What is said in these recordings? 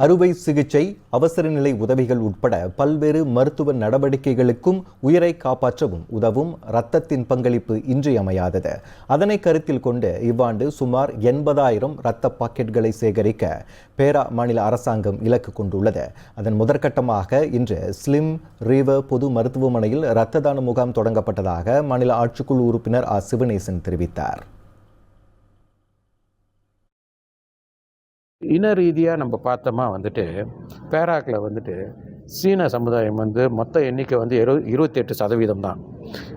அறுவை சிகிச்சை அவசர நிலை உதவிகள் உட்பட பல்வேறு மருத்துவ நடவடிக்கைகளுக்கும் உயிரை காப்பாற்றவும் உதவும் இரத்தத்தின் பங்களிப்பு இன்றியமையாதது. அதனை கருத்தில் கொண்டு இவ்வாண்டு சுமார் எண்பதாயிரம் இரத்த பாக்கெட்களை சேகரிக்க பேரா மாநில அரசாங்கம் இலக்கு கொண்டுள்ளது. அதன் முதற்கட்டமாக இன்று ஸ்லிம் ரீவர் பொது மருத்துவமனையில் இரத்த தான முகாம் தொடங்கப்பட்டதாக மாநில ஆட்சிக்குழு உறுப்பினர் ஆ சிவனேசன் தெரிவித்தார். இன ரீதியாக நம்ம பார்த்தோமா வந்துட்டு பேராக்கில் வந்துட்டு சீன சமுதாயம் வந்து மொத்த எண்ணிக்கை வந்து இரு இருபத்தி எட்டு சதவீதம் தான்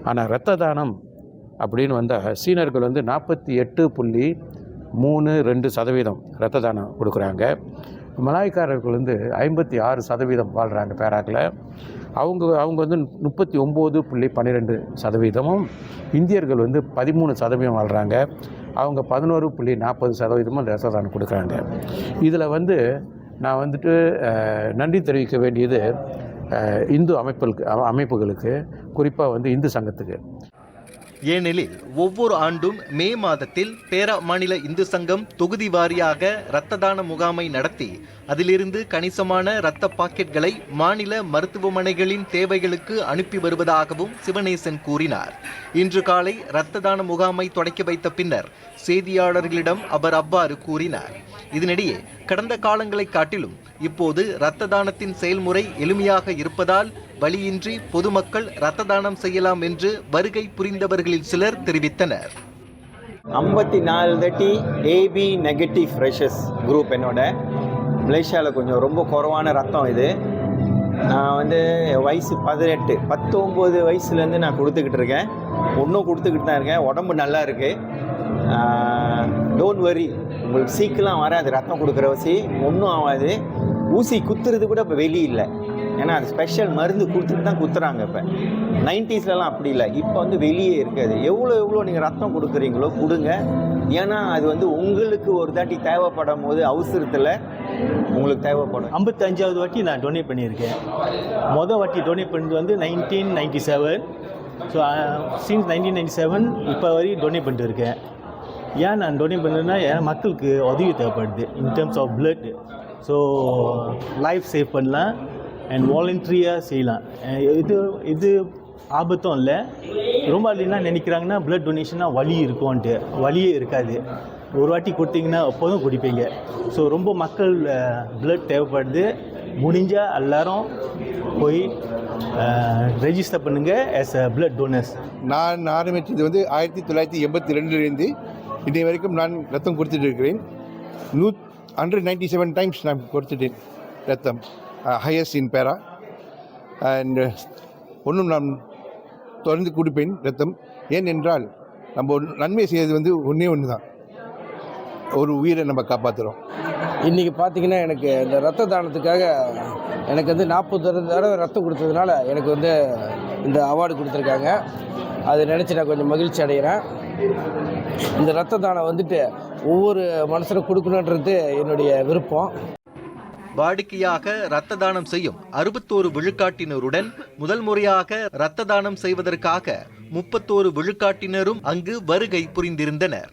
ஆனால் இரத்த தானம் அப்படின்னு வந்தால் சீனர்கள் வந்து நாற்பத்தி எட்டு புள்ளி மூணு ரெண்டு சதவீதம் இரத்த தானம் கொடுக்குறாங்க. மலாய்க்காரர்கள் வந்து ஐம்பத்தி ஆறு சதவீதம் வாழ்கிறாங்க பேராக்கில் அவங்க அவங்க வந்து முப்பத்தி ஒம்பது புள்ளி பன்னிரெண்டு சதவீதமும் இந்தியர்கள் வந்து பதிமூணு சதவீதம் வாழ்கிறாங்க அவங்க பதினோரு புள்ளி நாற்பது சதவீதமும் ரத்த கொடுக்குறாங்க. இதில் வந்து நான் வந்துட்டு நன்றி தெரிவிக்க வேண்டியது இந்து அமைப்புகளுக்கு அமைப்புகளுக்கு குறிப்பாக வந்து இந்து சங்கத்துக்கு. ஏனெனில் ஒவ்வொரு ஆண்டும் மே மாதத்தில் பேரா மாநில இந்து சங்கம் தொகுதி வாரியாக இரத்த தான முகாமை நடத்தி அதிலிருந்து கணிசமான இரத்த பாக்கெட்களை மாநில மருத்துவமனைகளின் தேவைகளுக்கு அனுப்பி வருவதாகவும் சிவனேசன் கூறினார். இன்று காலை இரத்த தான முகாமை தொடக்கி வைத்த பின்னர் செய்தியாளர்களிடம் அவர் அவ்வாறு கூறினார். இதனிடையே கடந்த காலங்களை காட்டிலும் இப்போது இரத்த தானத்தின் செயல்முறை எளிமையாக இருப்பதால் வழியின்றி பொதுமக்கள் ரத்த தானம் செய்யலாம் என்று வருகை புரிந்தவர்களில் சிலர் தெரிவித்தனர். ஐம்பத்தி நாலு தட்டி ஏபி நெகட்டிவ் ஃப்ரெஷஸ் குரூப் என்னோட. மலேசியாவில் கொஞ்சம் ரொம்ப குறைவான ரத்தம் இது. நான் வந்து வயசு பதினெட்டு பத்தொம்போது வயசுலேருந்து நான் கொடுத்துக்கிட்டு இருக்கேன். ஒன்றும் கொடுத்துக்கிட்டு தான் இருக்கேன். உடம்பு நல்லா இருக்குது டோன்ட் வரி உங்களுக்கு சீக்கிரம் வராது. ரத்தம் கொடுக்குற வசி ஒன்றும் ஆகாது. ஊசி குத்துறது கூட இப்போ வெளியே இல்லை ஏன்னா அது ஸ்பெஷல் மருந்து கொடுத்துட்டு தான் குத்துறாங்க இப்போ. நைன்டிஸ்லலாம் அப்படி இல்லை. இப்போ வந்து வெளியே இருக்காது. எவ்வளோ எவ்வளோ நீங்கள் ரத்தம் கொடுக்குறீங்களோ கொடுங்க. ஏன்னா அது வந்து உங்களுக்கு ஒரு தாட்டி தேவைப்படும் போது அவசரத்தில் உங்களுக்கு தேவைப்படும். ஐம்பத்தஞ்சாவது வாட்டி நான் டொனேட் பண்ணியிருக்கேன். மொதல் வாட்டி டொனேட் பண்ணது வந்து nineteen ninety seven so since nineteen ninety seven இப்போ வரையும் டொனேட் பண்ணிட்டு இருக்கேன். ஏன் நான் டொனேட் பண்ணுறேன்னா மக்களுக்கு உதவி தேவைப்படுது. In terms of blood so life save பண்ணலாம். அண்ட் வாலண்ட்ரியாக செய்யலாம். இது இது ஆபத்தும் இல்லை. ரொம்ப என்ன நினைக்கிறாங்கன்னா பிளட் டொனேஷனாக வலி இருக்கும்ன்ட்டு. வலியே இருக்காது. ஒரு வாட்டி கொடுத்தீங்கன்னா அப்போதும் குடிப்பீங்க. ஸோ ரொம்ப மக்கள் பிளட் தேவைப்படுது. முடிஞ்சால் எல்லாரும் போய் ரெஜிஸ்டர் பண்ணுங்கள் ஆஸ் அ பிளட் டோனர்ஸ் நான் ஆரம்பித்தது வந்து ஆயிரத்தி தொள்ளாயிரத்தி எண்பத்தி ரெண்டுலேருந்து இன்றைய வரைக்கும் நான் ரத்தம் கொடுத்துட்டு இருக்கிறேன். நூ ஹண்ட்ரட் நைன்டி செவன் டைம்ஸ் நான் கொடுத்துட்டேன் ரத்தம். ஹையஸ்ட் இன் பேரா. அண்ட் ஒன்றும் நான் தொடர்ந்து கொடுப்பேன் ரத்தம். ஏன் என்றால் நம்ம நன்மை செய்வது வந்து ஒன்றே ஒன்று தான் ஒரு உயிரை நம்ம காப்பாற்றுறோம் இன்றைக்கி பார்த்தீங்கன்னா எனக்கு இந்த ரத்த தானத்துக்காக எனக்கு வந்து நாற்பது தடவை ரத்தம் கொடுத்ததுனால எனக்கு வந்து இந்த அவார்டு கொடுத்துருக்காங்க. அதை நினச்சி நான் கொஞ்சம் மகிழ்ச்சி அடைகிறேன். இந்த ரத்த தானம் வந்துட்டு ஒவ்வொரு மனுஷனும் கொடுக்கணுன்றது என்னுடைய விருப்பம். வாடிக்கையாக இரத்த தானம் செய்யும் அறுபத்தோரு விழுக்காட்டினருடன் முதல் முறையாக இரத்த தானம் செய்வதற்காக முப்பத்தோரு விழுக்காட்டினரும் அங்கு வருகை புரிந்திருந்தனர்.